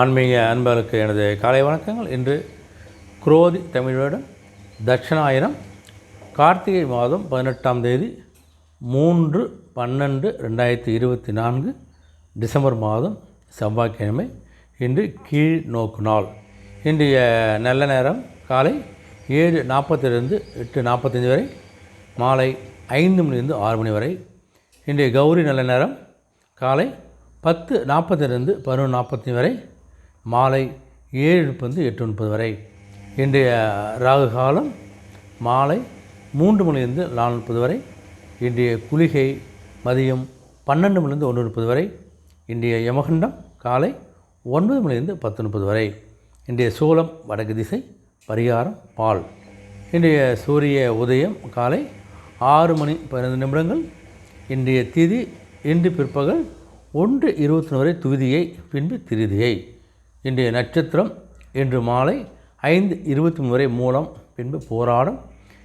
ஆன்மீக அன்பர்களுக்கு எனது காலை வணக்கங்கள். இன்று குரோதி தமிழ் வருடம் தட்சிணாயிரம் கார்த்திகை மாதம் பதினெட்டாம் தேதி மூன்று பன்னெண்டு ரெண்டாயிரத்தி இருபத்தி நான்கு டிசம்பர் மாதம் செவ்வாய்க்கிழமை இன்று கீழ் நோக்கு நாள். இன்றைய நல்ல நேரம் காலை ஏழு நாற்பத்திலிருந்து எட்டு நாற்பத்தஞ்சு வரை மாலை ஐந்து மணிலிருந்து ஆறு மணி வரை. இன்றைய கௌரி நல்ல நேரம் காலை பத்து நாற்பத்திலிருந்து பதினொன்று நாற்பத்தஞ்சு வரை. மாலை ஏழு முப்பது எட்டு முப்பது வரை. இன்றைய ராகு காலம் மாலை மூன்று மணிலிருந்து நாலு முப்பது வரை. இன்றைய குளிகை மதியம் பன்னெண்டு மணிலிருந்து ஒன்று முப்பது வரை. இன்றைய யமகண்டம் காலை ஒன்பது மணிலிருந்து பத்து முப்பது வரை. இன்றைய சூலம் வடக்கு திசை பரிகாரம் பால். இன்றைய சூரிய உதயம் காலை ஆறு மணி பதினைந்து நிமிடங்கள். இன்றைய திதி இன்று பிற்பகல் ஒன்று இருபத்தி வரை துவிதியை பின்பு திருதியை. இன்றைய நட்சத்திரம் இன்று மாலை ஐந்து இருபத்தி மூணு வரை மூலம் பின்பு போராடம்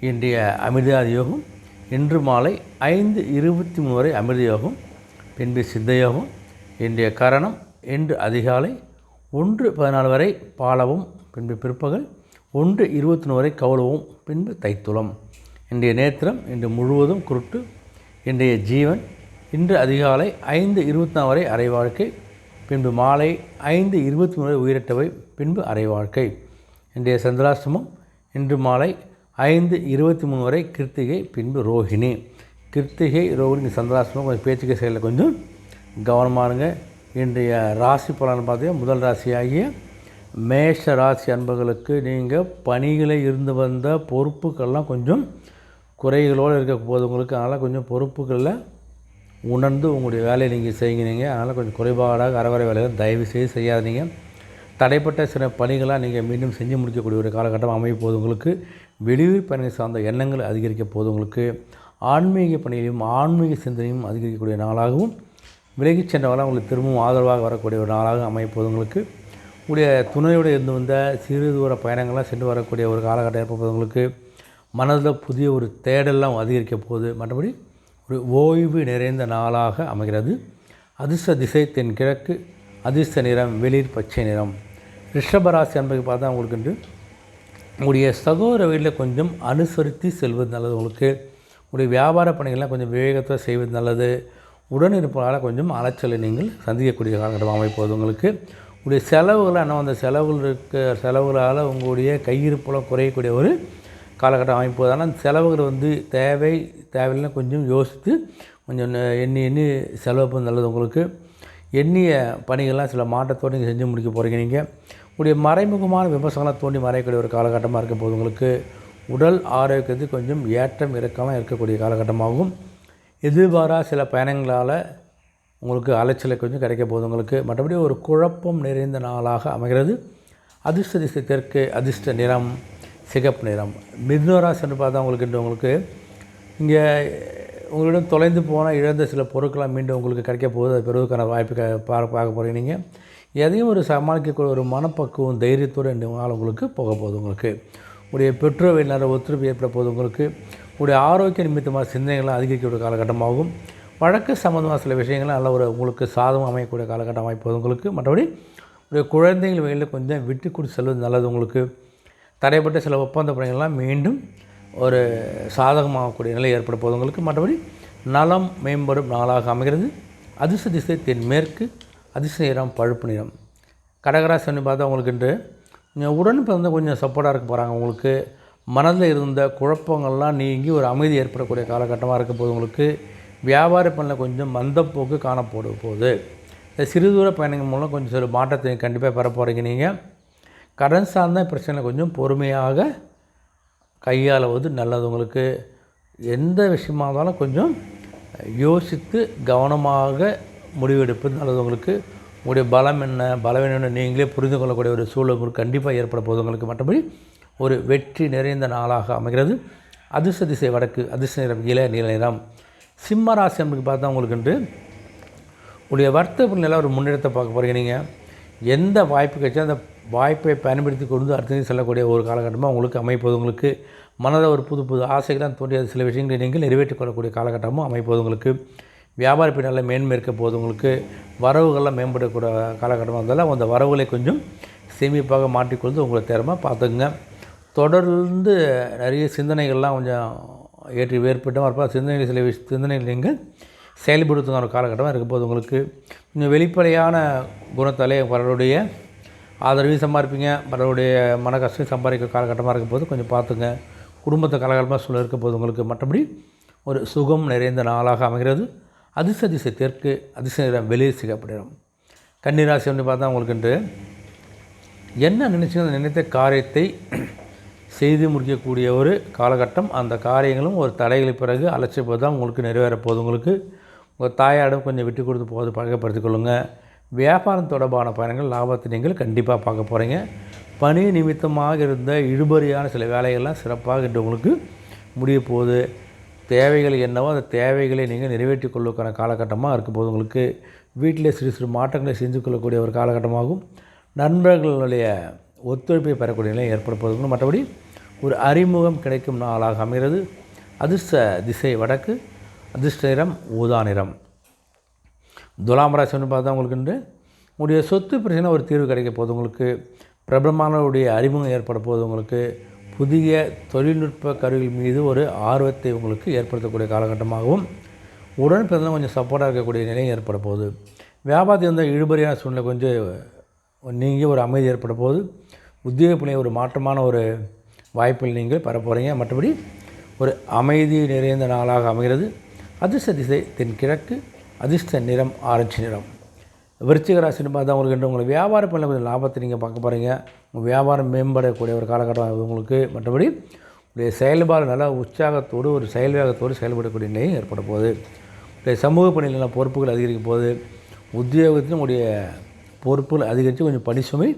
இன்றைய அமிர்தாதி யோகம் இன்று மாலை ஐந்து இருபத்தி மூணு வரை அமிர்த யோகம் பின்பு சித்த யோகம் இன்றைய கரணம் இன்று அதிகாலை ஒன்று பதினாலு வரை பாலவும் பின்பு பிற்பகல் ஒன்று இருபத்தி ஒன்று வரை கவுளவும் பின்பு தைத்துளம். இன்றைய நேத்திரம் இன்று முழுவதும் குருட்டு இன்றைய ஜீவன் இன்று அதிகாலை ஐந்து இருபத்தி நாலு வரை அரை வாழ்க்கை பின்பு மாலை ஐந்து இருபத்தி மூணு வரை உயிரட்டவை பின்பு அரை வாழ்க்கை. இன்றைய சந்திராசிரமம் இன்று மாலை ஐந்து இருபத்தி மூணு வரை கிருத்திகை பின்பு ரோஹிணி. கிருத்திகை ரோஹிணி சந்திராசிரமம் கொஞ்சம் பேச்சுக்கை செயலில் கொஞ்சம் கவனமாக இருங்க. இன்றைய ராசி பலன் பார்த்தீங்கன்னா முதல் ராசியாகிய மேஷ ராசி அன்பர்களுக்கு நீங்கள் பணிகளை இருந்து வந்த பொறுப்புக்கள்லாம் கொஞ்சம் குறைகளோடு இருக்க போது உங்களுக்கு அதனால் கொஞ்சம் பொறுப்புகளில் உணர்ந்து உங்களுடைய வேலையை நீங்கள் செய்கிறீங்க. அதனால் கொஞ்சம் குறைபாடாக அறவரை வேலைகள் தயவு செய்து செய்யாதீங்க. தடைப்பட்ட சில பணிகளாக நீங்கள் மீண்டும் செஞ்சு முடிக்கக்கூடிய ஒரு காலகட்டம் அமைய போது உங்களுக்கு வெளியூர் பயணம் சார்ந்த எண்ணங்கள் அதிகரிக்க போது உங்களுக்கு ஆன்மீக பணிகளையும் ஆன்மீக சிந்தனையும் அதிகரிக்கக்கூடிய நாளாகவும் விலகிச் சென்றவர்களாக உங்களுக்கு திரும்பவும் ஆதரவாக வரக்கூடிய ஒரு நாளாக அமையப்போது உங்களுக்கு உடைய துணையோடு இருந்து வந்த சிறு தூர பயணங்கள்லாம் சென்று வரக்கூடிய ஒரு காலகட்டம் ஏற்படுவது உங்களுக்கு மனதில் புதிய ஒரு தேடலாம் அதிகரிக்க போகுது மற்றபடி ஒரு ஓய்வு நிறைந்த நாளாக அமைகிறது. அதிர்ஷ்ட திசை தென் கிழக்கு அதிர்ஷ்ட நிறம் வெளிர் பச்சை நிறம். ரிஷபராசி அன்பை பார்த்தா உங்களுக்கு என்று உங்களுடைய சகோதர வீட்டில் கொஞ்சம் அனுசரித்து செல்வது நல்லது. உங்களுக்கு உங்களுடைய வியாபார பணிகள்லாம் கொஞ்சம் விவேகத்தில் செய்வது நல்லது. உடன் இருப்பதால் கொஞ்சம் அலைச்சலை நீங்கள் சந்திக்கக்கூடிய காலகட்டம் அமைப்போது உங்களுக்கு. உங்களுடைய செலவுகள் ஆனால் அந்த செலவுகள் இருக்க செலவுகளால் உங்களுடைய கையிருப்பில் குறையக்கூடிய ஒரு காலகட்டம் அமைப்பு ஆனால் செலவுகள் வந்து தேவை தேவையில்லை கொஞ்சம் யோசித்து கொஞ்சம் எண்ணி எண்ணி செலவு நல்லது உங்களுக்கு. எண்ணிய பணிகள்லாம் சில மாற்றத்தோடு நீங்கள் செஞ்சு முடிக்க போகிறீங்க நீங்கள். உங்களுடைய மறைமுகமான விமர்சனங்களாக தோண்டி மறையக்கூடிய ஒரு காலகட்டமாக இருக்கும் போது உங்களுக்கு. உடல் ஆரோக்கியத்துக்கு கொஞ்சம் ஏற்றம் இறக்கமாக இருக்கக்கூடிய காலகட்டமாகும். எதிர்பாரா சில பயணங்களால் உங்களுக்கு அலைச்சலை கொஞ்சம் கிடைக்க போகுது உங்களுக்கு. மற்றபடி ஒரு குழப்பம் நிறைந்த நாளாக அமைகிறது. அதிர்ஷ்ட திசை தெற்கு அதிர்ஷ்ட நிறம். சிகப்பு நிறம். மிதுனராசின்னு பார்த்தா உங்களுக்கு உங்களுக்கு இங்கே உங்களிடம் தொலைந்து போனால் இழந்த சில பொருட்களாக மீண்டும் உங்களுக்கு கிடைக்க போகுது. அது பெறுவதற்கான வாய்ப்பு க- பார்க்க போகிறீங்க நீங்கள் எதையும் ஒரு சமாளிக்கக்கூடிய ஒரு மனப்பக்குவம் தைரியத்தோடு இந்த நாள் உங்களுக்கு போக போகுது உங்களுக்கு. உடைய பெற்றோர் வீட்டினர் ஒத்துழைப்பு ஏற்பட போகுது உங்களுக்கு. உடைய ஆரோக்கிய நிமித்தமாக சிந்தனைகள்லாம் அதிகரிக்கக்கூடிய காலகட்டமாகும். வழக்கு சம்மந்தமாக சில விஷயங்கள் நல்ல ஒரு உங்களுக்கு சாதகம் அமையக்கூடிய காலகட்டம் அமைப்போது உங்களுக்கு. மற்றபடி உடைய குழந்தைகள் வகையில் கொஞ்சம் விட்டு கொடுத்து செல்வது நல்லது உங்களுக்கு. தடைப்பட்ட சில ஒப்பந்த பணிகள்லாம் மீண்டும் ஒரு சாதகமாகக்கூடிய நிலை ஏற்பட போது மற்றபடி நலம் மேம்படும் நாளாக அமைகிறது. அதிர்ஷ்ட திசை தென்மேற்கு அதிர்ஷ்ட நிறம் பழுப்பு நிறம். கடகராசன்னு பார்த்தா உங்களுக்கு இன்று உடன் பிறந்த கொஞ்சம் சப்போர்ட்டாக இருக்க போகிறாங்க உங்களுக்கு மனதில் இருந்த குழப்பங்கள்லாம் நீங்கி ஒரு அமைதி ஏற்படக்கூடிய காலகட்டமாக இருக்க போது உங்களுக்கு வியாபார பணியில் கொஞ்சம் மந்தப்போக்கு காணப்படும் போது இந்த சிறு தூர பயணங்கள் மூலம் கொஞ்சம் சில மாற்றத்தை கண்டிப்பாக பெற போகிறீங்க நீங்கள் கடன் சார்ந்த பிரச்சனை கொஞ்சம் பொறுமையாக கையாளுவது நல்லது. உங்களுக்கு எந்த விஷயமா இருந்தாலும் கொஞ்சம் யோசித்து கவனமாக முடிவெடுப்பது நல்லது. உங்களுக்கு உங்களுடைய பலம் என்ன? பலவீனம் என்ன? நீங்களே புரிந்து கொள்ளக்கூடிய ஒரு சூழல் உங்களுக்கு கண்டிப்பாக ஏற்பட போது உங்களுக்கு. மற்றபடி ஒரு வெற்றி நிறைந்த நாளாக அமைகிறது. அதிர்ஷ்ட திசை வடக்கு அதிர்ஷ்ட நிறம் இள நீல நிறம். சிம்ம ராசி என்பது பார்த்தா உங்களுக்கு என்று உடைய வர்த்தக நிலை ஒரு முன்னேற்றத்தை பார்க்க போகிறீங்க நீங்கள் எந்த வாய்ப்பு கிடைச்சா அந்த வாய்ப்பை பயன்படுத்தி கொண்டு அடுத்தது செல்லக்கூடிய ஒரு காலகட்டமாக உங்களுக்கு அமைப்பது. உங்களுக்கு மனதில் ஒரு புது புது ஆசைகளாக தோன்றிய சில விஷயங்களை நீங்கள் நிறைவேற்றிக் கொள்ளக்கூடிய காலகட்டமும் அமைப்பது உங்களுக்கு. வியாபார பின்னால் மேன்மேற்க போது உங்களுக்கு வரவுகள்லாம் மேம்படக்கூடிய காலகட்டமாக இருந்தாலும் அந்த வரவுகளை கொஞ்சம் சேமிப்பாக மாற்றிக்கொண்டு உங்களை திறமை பார்த்துக்குங்க. தொடர்ந்து நிறைய சிந்தனைகள்லாம் கொஞ்சம் ஏற்றி வேறுபட்டமாக இருப்பா. சிந்தனைகள் சில விஷ சிந்தனைகள் நீங்கள் செயல்படுத்துகிற ஒரு காலகட்டமாக இருக்கும்போது உங்களுக்கு. கொஞ்சம் வெளிப்படையான குணத்தாலே பலருடைய ஆதரவையும் சம்பாதிப்பீங்க பலருடைய மன கஷ்டம் சம்பாதிக்க காலகட்டமாக இருக்கும் போது கொஞ்சம் பார்த்துங்க. குடும்பத்தை காலகட்டமாக சூழல் இருக்க போது உங்களுக்கு மற்றபடி ஒரு சுகம் நிறைந்த நாளாக அமைகிறது. அதிர்ஷ்ட திசை தெற்கு அதிர்ஷ்ட நிறம் வெளியே சிகப்படிடும் கன்னிராசி வந்து பார்த்தா உங்களுக்கு என்று என்ன நினச்சிங்க நினைத்த காரியத்தை செய்து முடிக்கக்கூடிய ஒரு காலகட்டம். அந்த காரியங்களும் ஒரு தடைகளை பிறகு அலட்சியப்போது தான் உங்களுக்கு நிறைவேற போகுது. உங்களுக்கு உங்கள் தாயாரிடம் கொஞ்சம் விட்டு கொடுத்து போது பழக்கப்படுத்திக் கொள்ளுங்கள் வியாபாரம் தொடர்பான பயணங்கள் லாபத்தை நீங்கள் கண்டிப்பாக பார்க்க போகிறீங்க பணி நிமித்தமாக இருந்த இழுபறியான சில வேலைகள்லாம் சிறப்பாக இன்று உங்களுக்கு முடிய போகுது. தேவைகள் என்னவோ அந்த தேவைகளை நீங்கள் நிறைவேற்றி கொள்வதற்கான காலகட்டமாக இருக்கும் போது உங்களுக்கு. வீட்டிலே சிறு சிறு மாற்றங்களை செஞ்சு கொள்ளக்கூடிய ஒரு காலகட்டமாகும். நண்பர்களுடைய ஒத்துழைப்பை பெறக்கூடிய நிலை ஏற்பட மற்றபடி ஒரு அறிமுகம் கிடைக்கும் நாளாக அமைகிறது. அதிர்ஷ்ட திசை வடக்கு அதிர்ஷ்ட நிறம் ஊதா நிறம். துலாம் ராசின்னு பார்த்தா உங்களுக்கு உண்டு. உங்களுடைய சொத்து பிரச்சனை ஒரு தீர்வு கிடைக்க போகுது. உங்களுக்கு பிரபலமானவருடைய அறிமுகம் ஏற்பட போகுது. உங்களுக்கு புதிய தொழில்நுட்ப கருவிகள் மீது ஒரு ஆர்வத்தை உங்களுக்கு ஏற்படுத்தக்கூடிய காலகட்டமாகவும் உடன் பிறந்தால் கொஞ்சம் சப்போர்ட்டாக இருக்கக்கூடிய நிலையும் ஏற்பட போகுது. வியாபாரத்தில் வந்து இழுபறியான சூழ்நிலை கொஞ்சம் நீங்கி ஒரு அமைதி ஏற்பட போகுது. உத்தியோக பணியை ஒரு மாற்றமான ஒரு வாய்ப்பில் நீங்கள் பெற போகிறீங்க மற்றபடி ஒரு அமைதி நிறைந்த நாளாக அமைகிறது. அதிர்ஷ்ட திசை தென்கிழக்கு அதிர்ஷ்ட நிறம் ஆரஞ்சு நிறம். விருச்சிக பார்த்தா உங்களுக்கு என்று உங்களை வியாபார பண்ண கொஞ்சம் லாபத்தை நீங்கள் பார்க்க போகிறீங்க உங்கள் வியாபாரம் மேம்படக்கூடிய ஒரு காலகட்டம் உங்களுக்கு. மற்றபடி உங்களுடைய செயல்பாடு நல்லா உற்சாகத்தோடு ஒரு செயல் வேகத்தோடு செயல்படக்கூடிய நிலையும் ஏற்பட போகுது. உங்களுடைய சமூக பணியில் பொறுப்புகள் அதிகரிக்கும் போது உத்தியோகத்திலும் உங்களுடைய பொறுப்புகள் அதிகரித்து கொஞ்சம் பணி சுமை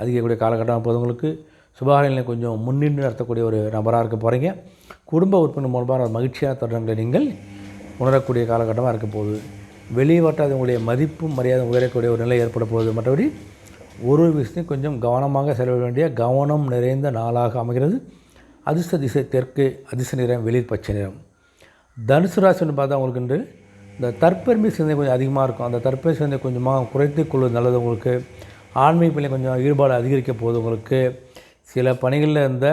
அதிகரிக்கக்கூடிய காலகட்டம் போது உங்களுக்கு. சுபகாரியங்களை கொஞ்சம் முன்னின்று நடத்தக்கூடிய ஒரு நபராக இருக்க போகிறீங்க குடும்ப உறுப்பினர் மூலமாக மகிழ்ச்சியான தருணங்களை நீங்கள் உணரக்கூடிய காலகட்டமாக இருக்க போகுது. வெளியே வட்டாத உங்களுடைய மதிப்பும் மரியாதை உயரக்கூடிய ஒரு நிலை ஏற்பட போகுது. மற்றபடி ஒரு ஒரு விஷயத்தையும் கொஞ்சம் கவனமாக செலவிட வேண்டிய கவனம் நிறைந்த நாளாக அமைகிறது. அதிர்ஷ்ட திசை தெற்கு அதிர்ஷ்ட நிறம் வெளிர் பச்சை நிறம். தனுசு ராசின்னு பார்த்தா உங்களுக்கு இன்று இந்த தற்பெருமை சிந்தனை கொஞ்சம் அதிகமாக இருக்கும். அந்த தற்பெருமை சிந்தனை கொஞ்சமாக குறைத்து கொள்வது நல்லது உங்களுக்கு. ஆன்மீக பணி கொஞ்சம் ஈடுபாடு அதிகரிக்க போகுது உங்களுக்கு. சில பணிகளில் இருந்த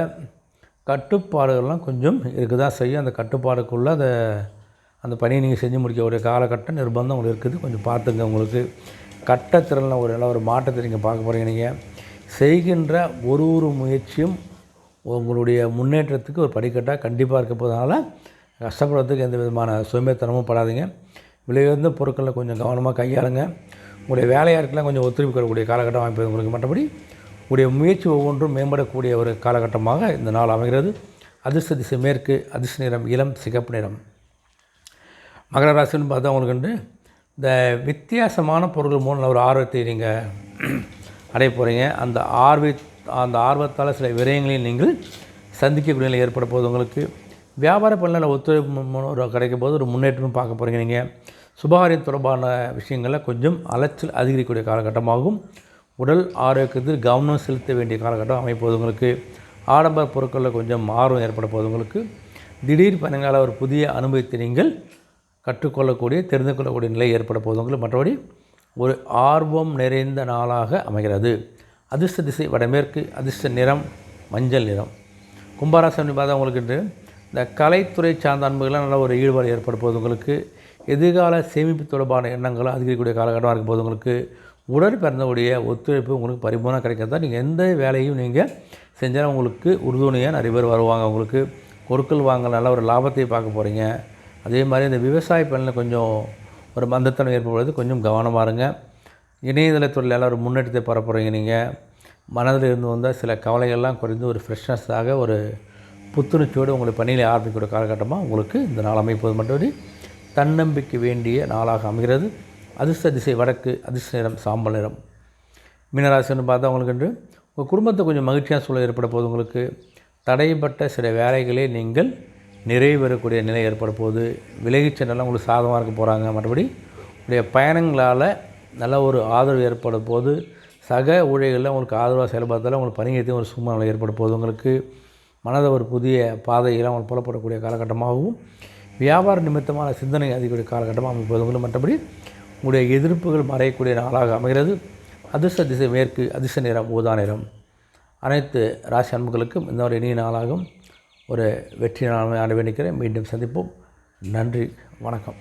கட்டுப்பாடுகள்லாம் கொஞ்சம் இருக்க தான் செய்யும் அந்த கட்டுப்பாடுக்குள்ளே அந்த அந்த பணியை நீங்கள் செஞ்சு முடிக்க ஒரு காலகட்டம் நிர்பந்தம் உங்களுக்கு இருக்குது. கொஞ்சம் பார்த்துங்க உங்களுக்கு. கட்டத்திறனில் ஒரு நல்ல ஒரு மாற்றத்தை நீங்கள் பார்க்க போகிறீங்க நீங்கள் செய்கின்ற ஒரு ஒரு முயற்சியும் உங்களுடைய முன்னேற்றத்துக்கு ஒரு படிக்கட்டாக கண்டிப்பாக இருக்க போதனால கஷ்டப்படுறதுக்கு எந்த விதமான சுயமேத்தனமும் படாதீங்க. விலையுயர்ந்த பொருட்களில் கொஞ்சம் கவனமாக கையாளுங்க. உங்களுடைய வேலையாட்கெல்லாம் கொஞ்சம் ஒத்துழைப்பு கொள்ளக்கூடிய காலகட்டம் அமைப்பது உங்களுக்கு மற்றபடி உங்களுடைய முயற்சி ஒவ்வொன்றும் மேம்படக்கூடிய ஒரு காலகட்டமாக இந்த நாள் அமைகிறது. அதிர்ஷ்ட திசை மேற்கு அதிர்ஷ்ட நிறம் இளம் சிகப்பு நிறம். மகர ராசின்னு பார்த்தா உங்களுக்கு வந்து இந்த வித்தியாசமான பொருட்கள் மூலம் ஒரு ஆர்வத்தை நீங்கள் அடைய போகிறீங்க அந்த ஆர்வ அந்த ஆர்வத்தால் சில விரயங்களையும் நீங்கள் சந்திக்கக்கூடிய நிலை ஏற்பட போகுது உங்களுக்கு. வியாபார பணியில் ஒத்துழைப்பு மூலம் ஒரு கிடைக்கும் போது ஒரு முன்னேற்றமும் பார்க்க போகிறீங்க நீங்கள் சுபகாரியம் தொடர்பான விஷயங்களில் கொஞ்சம் அலைச்சல் அதிகரிக்கக்கூடிய காலகட்டமாகும். உடல் ஆரோக்கியத்தில் கவனம் செலுத்த வேண்டிய காலகட்டம் அமைப்போது உங்களுக்கு. ஆடம்பர பொருட்களில் கொஞ்சம் ஆர்வம் ஏற்பட போது உங்களுக்கு. திடீர் பயணங்களால் ஒரு புதிய அனுபவத்தை நீங்கள் கற்றுக்கொள்ளக்கூடிய தெரிந்து கொள்ளக்கூடிய நிலை ஏற்பட போகுது மற்றபடி ஒரு ஆர்வம் நிறைந்த நாளாக அமைகிறது. அதிர்ஷ்ட திசை வடமேற்கு அதிர்ஷ்ட நிறம் மஞ்சள் நிறம். கும்பராசன் பார்த்தா உங்களுக்கு இன்று இந்த கலைத்துறை சார்ந்த அன்புகளாக நல்ல ஒரு ஈடுபாடு ஏற்பட போகுது உங்களுக்கு. எதிர்கால சேமிப்பு தொடர்பான எண்ணங்களும் அதிகரிக்கக்கூடிய காலகட்டமாக இருக்கும் போது உங்களுக்கு. உடல் ஒத்துழைப்பு உங்களுக்கு பரிபூர்ணம் கிடைக்கிறதா? நீங்கள் எந்த வேலையும் நீங்கள் செஞ்சாலும் உங்களுக்கு உறுதுணையாக நிறைய பேர் வருவாங்க உங்களுக்கு. பொருட்கள் வாங்க நல்ல ஒரு லாபத்தை பார்க்க போகிறீங்க அதே மாதிரி இந்த விவசாய பணியில் கொஞ்சம் ஒரு மந்தத்தனம் ஏற்படுவது கொஞ்சம் கவனமாக இருங்க. இணையதளத்துறையில் ஒரு முன்னேற்றத்தை பரப்புகிறீங்க போகிறீங்க நீங்கள் மனதில் இருந்து வந்தால் சில கவலைகள்லாம் குறைந்து ஒரு ஃப்ரெஷ்னஸாக ஒரு புத்துணர்ச்சியோடு உங்களை பணியில் ஆரம்பிக்கிற காலகட்டமாக உங்களுக்கு இந்த நாள் அமைப்பது. மட்டுமன்றி தன்னம்பிக்கை வேண்டிய நாளாக அமைகிறது. அதிர்ஷ்ட திசை வடக்கு அதிர்ஷ்ட நிறம் சாம்பல் நிறம். மீனராசின்னு பார்த்தா உங்களுக்கு என்று உங்கள் குடும்பத்தை கொஞ்சம் மகிழ்ச்சியான சூழல் ஏற்பட போது உங்களுக்கு. தடைப்பட்ட சில வேலைகளே நீங்கள் நிறைவேறக்கூடிய நிலை ஏற்பட போகுது விலகிச் சென்றாலும் உங்களுக்கு சாதகமாக இருக்க போகிறாங்க மற்றபடி உடைய பயணங்களால் நல்ல ஒரு ஆதரவு ஏற்பட போது சக ஊழியர்களில் உங்களுக்கு ஆதரவாக செயல்படுறதால உங்களுக்கு பணியத்தையும் ஒரு சும்மா ஏற்பட போது உங்களுக்கு மனதை ஒரு புதிய பாதையெல்லாம் உங்களுக்கு புலப்படக்கூடிய காலகட்டமாகவும் வியாபார நிமித்தமான சிந்தனை அதிகக்கூடிய காலகட்டமாக அமைப்பது மற்றபடி உங்களுடைய எதிர்ப்புகள் மறையக்கூடிய நாளாக அமைகிறது. அதிர்ஷ்ட திசை மேற்கு அதிர்ஷ்ட நிறம் ஊதா நிறம். அனைத்து ராசி அன்புகளுக்கும் இந்த ஒரு இனிய நாளாகும். ஒரு வெற்றி நாள் அனுபவிக்கிறேன் மீண்டும் சந்திப்போம். நன்றி. வணக்கம்.